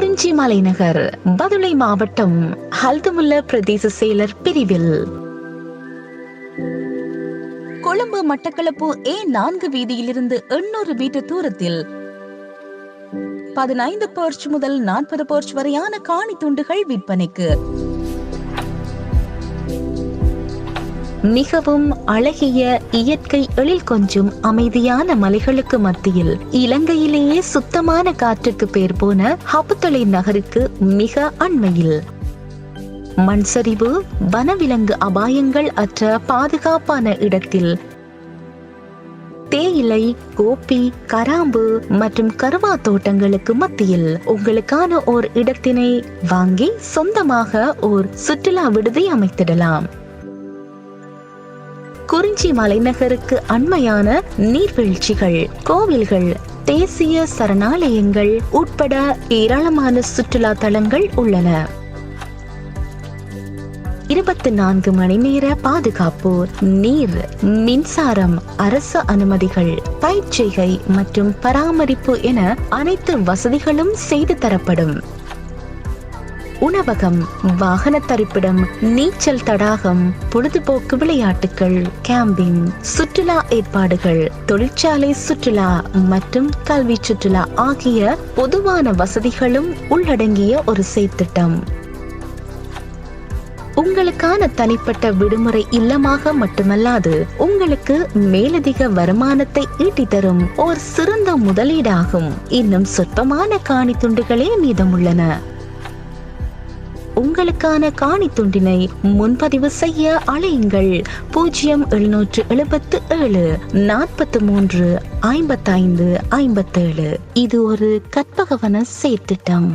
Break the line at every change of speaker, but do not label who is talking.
குறிஞ்சி மலைநகர் பதுளை மாவட்டம் ஹல்துமுல்ல பிரதேச செயலர் பிரிவில். கொழும்பு மட்டக்களப்பு ஏ நான்கு வீதியிலிருந்து எண்ணூறு மீட்டர் தூரத்தில். பதினைந்து பர்ச் முதல் நாற்பது பர்ச் வரையான காணி துண்டுகள் விற்பனைக்கு. மிகவும் அழகிய இயற்கை எழில் கொஞ்சும் அமைதியான மலைகளுக்கு மத்தியில் இலங்கையிலேயே சுத்தமான காற்றுக்கு பேர் போன ஹபுத்தலை நகருக்கு மிக அண்மையில். மண் சரிவு வனவிலங்கு அபாயங்கள் அற்ற பாதுகாப்பான இடத்தில். தேயிலை கோப்பி கராம்பு மற்றும் கருவா தோட்டங்களுக்கு மத்தியில். உங்களுக்கான ஓர் இடத்தினை வாங்கி சொந்தமாக ஓர் சுற்றுலா விடுதி அமைத்திடலாம். குறிஞ்சி மலைநகருக்கு அண்மையான நீர்வீழ்ச்சிகள் கோவில்கள் தேசிய சரணாலயங்கள் உட்பட ஏராளமான சுற்றுலா தலங்கள் உள்ளன. இருபத்தி நான்கு மணி நேர பாதுகாப்பு நீர் மின்சாரம் அரசு அனுமதிகள் பயிற்சிகை மற்றும் பராமரிப்பு என அனைத்து வசதிகளும் செய்து தரப்படும். உணவகம் வாகன தரிப்பிடம் நீச்சல் தடாகம் பொழுதுபோக்கு விளையாட்டுகள் கேம்பிங் சுற்றுலா ஏற்பாடுகள் தொழிற்சாலை சுற்றுலா மற்றும் கல்வி சுற்றுலா ஆகிய பொதுவான வசதிகளும் உள்ளடங்கிய ஒரு செய்திட்டம். உங்களுக்கான தனிப்பட்ட விடுமுறை இல்லமாக மட்டுமல்லாது உங்களுக்கு மேலதிக வருமானத்தை ஈட்டி தரும் ஓர் சிறந்த முதலீடாகும். இன்னும் சொற்பமான காணி துண்டுகளே மீதமுள்ளன. உங்களுக்கான காணி துண்டினை முன்பதிவு செய்ய அழையுங்கள். பூஜ்ஜியம் எழுநூற்று எழுபத்து ஏழு நாற்பத்து மூன்று ஐம்பத்தைந்து ஐம்பத்தேழு. இது ஒரு கற்பகவன செயற்திட்டம்